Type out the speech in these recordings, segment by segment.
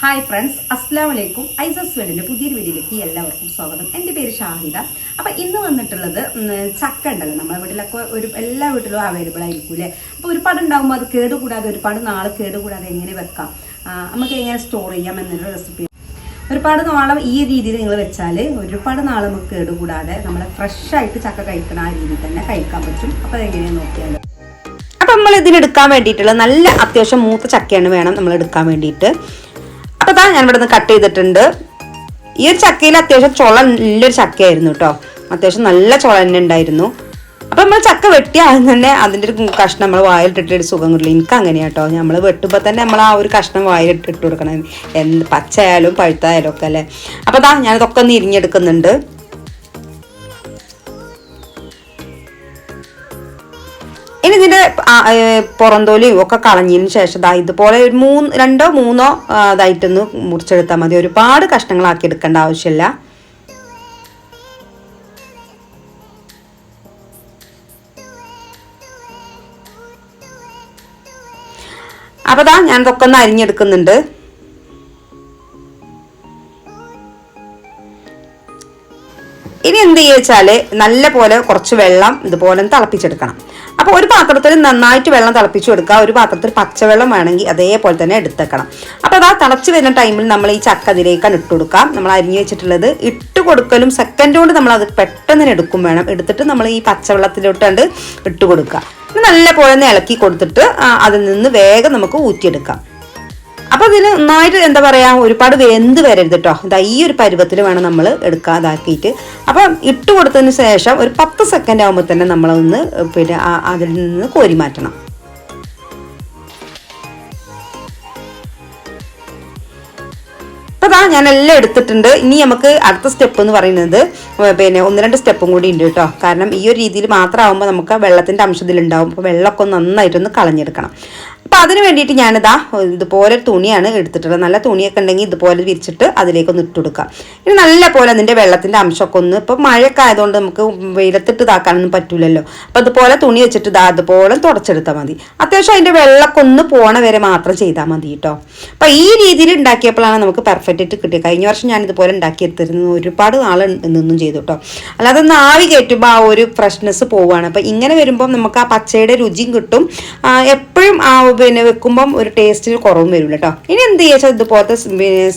Hi friends അസ്സാം വലൈക്കും ഐസസ് വേൾഡിന്റെ പുതിയൊരു വീഡിയോയിലേക്ക് എല്ലാവർക്കും സ്വാഗതം. എന്റെ പേര് ഷാഹിദ. അപ്പം ഇന്ന് വന്നിട്ടുള്ളത് ചക്ക ഉണ്ടല്ലോ. നമ്മുടെ വീട്ടിലൊക്കെ ഒരു എല്ലാ വീട്ടിലും അവൈലബിൾ ആയിരിക്കും അല്ലേ? അപ്പോൾ ഒരുപാട് ഉണ്ടാകുമ്പോൾ അത് കേടുകൂടാതെ ഒരുപാട് നാൾ കേടുകൂടാതെ എങ്ങനെ വെക്കാം? നമുക്ക് എങ്ങനെ സ്റ്റോർ ചെയ്യാം എന്നൊരു റെസിപ്പി ഒരുപാട് നാളെ ഈ രീതിയിൽ നിങ്ങൾ വെച്ചാൽ ഒരുപാട് നാൾ നമുക്ക് കേടുകൂടാതെ നമ്മളെ ഫ്രഷ് ആയിട്ട് ചക്ക കഴിക്കണ ആ രീതിയിൽ തന്നെ കഴിക്കാൻ പറ്റും. അപ്പോൾ അതെങ്ങനെയാണ് നോക്കിയാൽ അപ്പം നമ്മൾ ഇതിനെടുക്കാൻ വേണ്ടിയിട്ടുള്ള നല്ല അത്യാവശ്യം മൂത്ത ചക്കയാണ് വേണം നമ്മൾ എടുക്കാൻ വേണ്ടിയിട്ട്. അപ്പോൾ ഞാൻ ഇവിടെ നിന്ന് കട്ട് ചെയ്തിട്ടുണ്ട്. ഈ ഒരു ചക്കയിൽ അത്യാവശ്യം ചുള നല്ലൊരു ചക്കയായിരുന്നു കേട്ടോ അത്യാവശ്യം നല്ല ചുള തന്നെ ഉണ്ടായിരുന്നു. അപ്പം നമ്മൾ ചക്ക വെട്ടി ആദ്യം തന്നെ അതിന്റെ ഒരു കഷ്ണം നമ്മൾ വായിലിട്ടിട്ട് ഒരു സുഖം കിട്ടില്ല. എനിക്ക് അങ്ങനെയാ കേട്ടോ നമ്മൾ വെട്ടുമ്പോൾ തന്നെ നമ്മൾ ആ ഒരു കഷ്ണം വായിലിട്ട് ഇട്ട് കൊടുക്കണം. എന്ത് പച്ചയായാലും പഴുത്തായാലും ഒക്കെ അല്ലേ? അപ്പോൾ അതാ ഞാനിതൊക്കെ ഒന്ന് ഇരിഞ്ഞെടുക്കുന്നുണ്ട്. പുറന്തോലിയും ഒക്കെ കളഞ്ഞതിന് ശേഷം ദാ ഇതുപോലെ ഒരു മൂന്ന് രണ്ടോ മൂന്നോ ഇതായിട്ടൊന്ന് മുറിച്ചെടുത്താൽ മതി. ഒരുപാട് കഷ്ണങ്ങളാക്കി എടുക്കേണ്ട ആവശ്യമില്ല. അപ്പൊ ദാ ഞാൻ ഇതൊക്കെ ഒന്ന് അരിഞ്ഞെടുക്കുന്നുണ്ട്. ഇനി എന്ത് ചെയ്യുക വെച്ചാൽ നല്ല പോലെ കുറച്ച് വെള്ളം ഇതുപോലെ തിളപ്പിച്ചെടുക്കണം. അപ്പോൾ ഒരു പാത്രത്തിൽ നന്നായിട്ട് വെള്ളം തിളപ്പിച്ചു കൊടുക്കുക. ഒരു പാത്രത്തിൽ പച്ചവെള്ളം വേണമെങ്കിൽ അതേപോലെ തന്നെ എടുത്തേക്കണം. അപ്പോൾ അതാ തിളച്ച് വരുന്ന ടൈമിൽ നമ്മൾ ഈ ചക്ക അതിലേക്കാണ് ഇട്ട് കൊടുക്കാം നമ്മൾ അരിഞ്ഞു വെച്ചിട്ടുള്ളത് ഇട്ട് കൊടുക്കലും സെക്കൻഡ് കൊണ്ട് നമ്മൾ അത് പെട്ടെന്ന് എടുക്കും വേണം. എടുത്തിട്ട് നമ്മൾ ഈ പച്ചവെള്ളത്തിലോട്ടാണ്ട് ഇട്ട് കൊടുക്കുക. നല്ല പോലെ ഇളക്കി കൊടുത്തിട്ട് അതിൽ നിന്ന് വേഗം നമുക്ക് ഊറ്റിയെടുക്കാം. അപ്പൊ ഇതിൽ നന്നായിട്ട് എന്താ പറയാ ഒരുപാട് വെന്ത് വരരുത് കേട്ടോ ഇതാ ഈ ഒരു പരുവത്തിൽ വേണം നമ്മൾ എടുക്കാതാക്കിയിട്ട്. അപ്പൊ ഇട്ട് കൊടുത്തതിന് ശേഷം ഒരു പത്ത് സെക്കൻഡ് ആകുമ്പോൾ തന്നെ നമ്മളൊന്ന് പിന്നെ അതിൽ നിന്ന് കോരി മാറ്റണം. ദാ ഞാൻ എല്ലാം എടുത്തിട്ടുണ്ട്. ഇനി നമുക്ക് അടുത്ത സ്റ്റെപ്പ് എന്ന് പറയുന്നത് പിന്നെ ഒന്ന് രണ്ട് സ്റ്റെപ്പും കൂടി ഉണ്ട് കേട്ടോ. കാരണം ഈ ഒരു രീതിയിൽ മാത്രമാകുമ്പോൾ നമുക്ക് വെള്ളത്തിന്റെ അംശത്തിലുണ്ടാവും അപ്പോൾ വെള്ളമൊക്കെ നന്നായിട്ടൊന്ന് കളഞ്ഞെടുക്കണം. അപ്പോൾ അതിന് വേണ്ടിയിട്ട് ഞാനിതാ ഇതുപോലെ തുണിയാണ് എടുത്തിട്ടുള്ളത്. നല്ല തുണിയൊക്കെ ഉണ്ടെങ്കിൽ ഇതുപോലെ വിരിച്ചിട്ട് അതിലേക്കൊന്ന് ഇട്ട് കൊടുക്കാം ഇനി നല്ല പോലെ അതിന്റെ വെള്ളത്തിന്റെ അംശമൊക്കെ ഒന്ന് ഇപ്പോൾ മഴയൊക്കെ ആയതുകൊണ്ട് നമുക്ക് വെയിലത്തിട്ട് ഇതാക്കാനൊന്നും പറ്റില്ലല്ലോ അപ്പോൾ അതുപോലെ തുണി വെച്ചിട്ട് ഇതാ അതുപോലെ തുടച്ചെടുത്താൽ മതി. അത്യാവശ്യം അതിന്റെ വെള്ളമൊക്കെ ഒന്ന് പോണ വരെ മാത്രം ചെയ്താൽ മതി കേട്ടോ. അപ്പോൾ ഈ രീതിയിൽ ഉണ്ടാക്കിയപ്പോഴാണ് നമുക്ക് പെർഫെക്റ്റ് ആയിട്ട് കിട്ടിയത്. കഴിഞ്ഞ വർഷം ഞാൻ ഇതുപോലെ ഉണ്ടാക്കിയെടുത്തിരുന്നു ഒരുപാട് നാൾ നിന്നും ചെയ്തു കേട്ടോ. അല്ലാതെ ആവി കയറ്റുമ്പോൾ ആ ഒരു ഫ്രഷ്നെസ് പോവുകയാണ്. അപ്പോൾ ഇങ്ങനെ വരുമ്പോൾ നമുക്ക് ആ പച്ചയുടെ രുചിയും കിട്ടും. എപ്പോഴും ആ പിന്നെ വെക്കുമ്പം ഒരു ടേസ്റ്റിൽ കുറവും വരില്ല കേട്ടോ ഇനി എന്ത് ചെയ്യുക ഇതുപോലത്തെ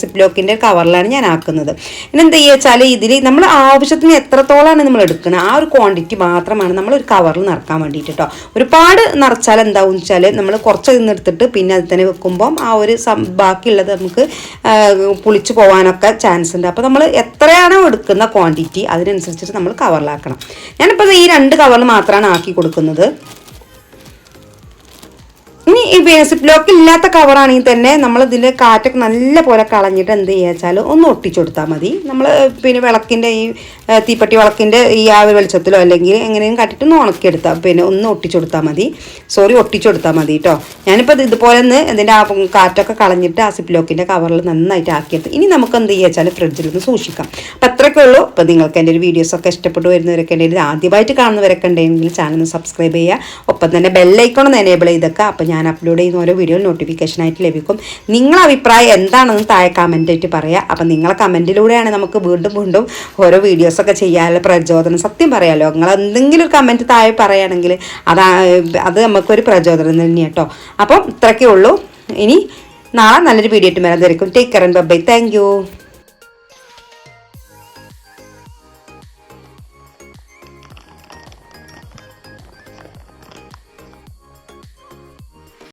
സിപ്ലോക്കിന്റെ കവറിലാണ് ഞാൻ ആക്കുന്നത്. ഇനി എന്ത് ചെയ്യുക വെച്ചാൽ ഇതിൽ നമ്മൾ ആവശ്യത്തിന് എത്രത്തോളമാണ് നമ്മൾ എടുക്കുന്നത് ആ ഒരു ക്വാണ്ടിറ്റി മാത്രമാണ് നമ്മൾ ഒരു കവറിൽ നിറക്കാൻ വേണ്ടിയിട്ട് കേട്ടോ ഒരുപാട് നിറച്ചാൽ എന്താവും വെച്ചാൽ നമ്മൾ കുറച്ച് നിന്നെടുത്തിട്ട് പിന്നെ അത് തന്നെ വെക്കുമ്പം ആ ഒരു ബാക്കിയുള്ളത് നമുക്ക് പുളിച്ചു പോകാനൊക്കെ ചാൻസ് ഉണ്ട്. അപ്പോൾ നമ്മൾ എത്രയാണോ എടുക്കുന്ന ക്വാണ്ടിറ്റി അതിനനുസരിച്ചിട്ട് നമ്മൾ കവറിലാക്കണം ഞാനിപ്പോൾ ഈ രണ്ട് കവറിൽ മാത്രമാണ് ആക്കി കൊടുക്കുന്നത്. ബേസിക് ബ്ലോക്ക് ഇല്ലാത്ത കവറാണെങ്കിൽ തന്നെ നമ്മൾ ഇതിൽ കാറ്റൊക്കെ നല്ല പോലെ കളഞ്ഞിട്ട് എന്ത് ചെയ്യുക വെച്ചാൽ ഒന്ന് ഒട്ടിച്ചു കൊടുത്താൽ മതി. നമ്മൾ പിന്നെ വിളക്കിന്റെ ഈ തീപ്പട്ടി വിളക്കിന്റെ ഈ ആ വെളിച്ചത്തിലോ അല്ലെങ്കിൽ എങ്ങനെയും കാട്ടിട്ട് ഒന്ന് ഉണക്കിയെടുത്താൽ പിന്നെ ഒന്ന് ഒട്ടിച്ചു കൊടുത്താൽ മതി. സോറി ഒട്ടിച്ചു കൊടുത്താൽ മതി കേട്ടോ ഞാനിപ്പോൾ ഇത് ഇതുപോലെ ഒന്ന് ഇതിന്റെ ആ കാറ്റൊക്കെ കളഞ്ഞിട്ട് ആ സിപ്പ് കവറിൽ നന്നായിട്ട് ആക്കിയെടുത്ത് ഇനി നമുക്ക് എന്ത് ചെയ്യുക വെച്ചാൽ ഫ്രിഡ്ജിൽ ഒന്ന് സൂക്ഷിക്കാം. അപ്പം അത്രയൊക്കെ ഉള്ളൂ. അപ്പോൾ നിങ്ങൾക്ക് എന്റെ ഒരു വീഡിയോസൊക്കെ ഇഷ്ടപ്പെട്ടു വരുന്നവരൊക്കെ ഉണ്ടെങ്കിൽ ആദ്യമായിട്ട് കാണുന്നവരൊക്കെ ഉണ്ടെങ്കിൽ ചാനൽ സബ്സ്ക്രൈബ് ചെയ്യുക. ഒപ്പം തന്നെ ബെല്ലൈക്കോൺ ഒന്ന് എനേബിൾ ചെയ്തൊക്കെ അപ്പോൾ ഞാൻ അപ്ലോഡ് ചെയ്യുന്ന ഓരോ വീഡിയോ നോട്ടിഫിക്കേഷൻ ആയിട്ട് ലഭിക്കും. നിങ്ങളെ അഭിപ്രായം എന്താണെന്ന് താഴെ കമന്റ് ആയിട്ട് പറയുക അപ്പം നിങ്ങളെ കമന്റിലൂടെയാണ് നമുക്ക് വീണ്ടും വീണ്ടും ഓരോ വീഡിയോസൊക്കെ ചെയ്യാനുള്ള പ്രചോദനം. സത്യം പറയാമല്ലോ നിങ്ങൾ എന്തെങ്കിലും ഒരു കമന്റ് താഴെ പറയുകയാണെങ്കിൽ അതാ അത് നമുക്കൊരു പ്രചോദനം തന്നെ കേട്ടോ അപ്പം ഇത്രയൊക്കെ ഉള്ളൂ. ഇനി നാളെ നല്ലൊരു വീഡിയോ ആയിട്ട് വരാൻ തരക്കും take care bye thank you